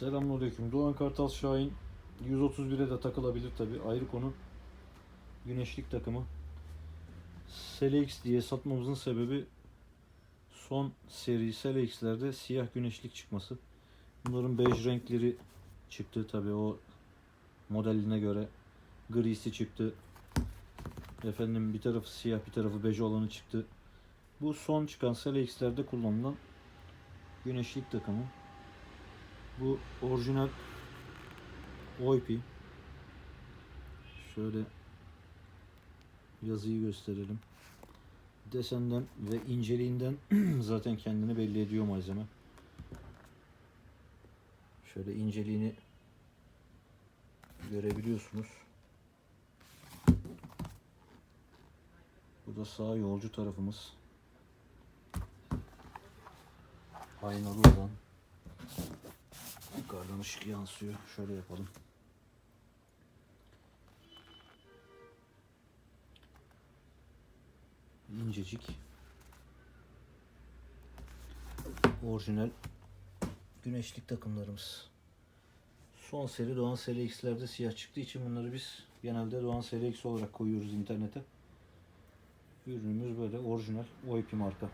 Selamünaleyküm. Doğan Kartal Şahin 131'e de takılabilir tabi. Ayrı konu. Güneşlik takımı. Selex diye satmamızın sebebi son seri Selex'lerde siyah güneşlik çıkması. Bunların bej renkleri çıktı tabi o modeline göre. Grisi çıktı. Efendim bir tarafı siyah bir tarafı bej olanı çıktı. Bu son çıkan Selex'lerde kullanılan güneşlik takımı. Bu orijinal OIP. Şöyle yazıyı gösterelim. Desenden ve inceliğinden zaten kendini belli ediyor malzeme. Şöyle inceliğini görebiliyorsunuz. Bu da sağ yolcu tarafımız. Aynalı olan Yukarıdan ışık yansıyor. Şöyle yapalım. İncecik. Orijinal güneşlik takımlarımız. Son seri Doğan Seri siyah çıktığı için bunları biz genelde Doğan Seri olarak koyuyoruz internete. Ürünümüz böyle orijinal OIP marka.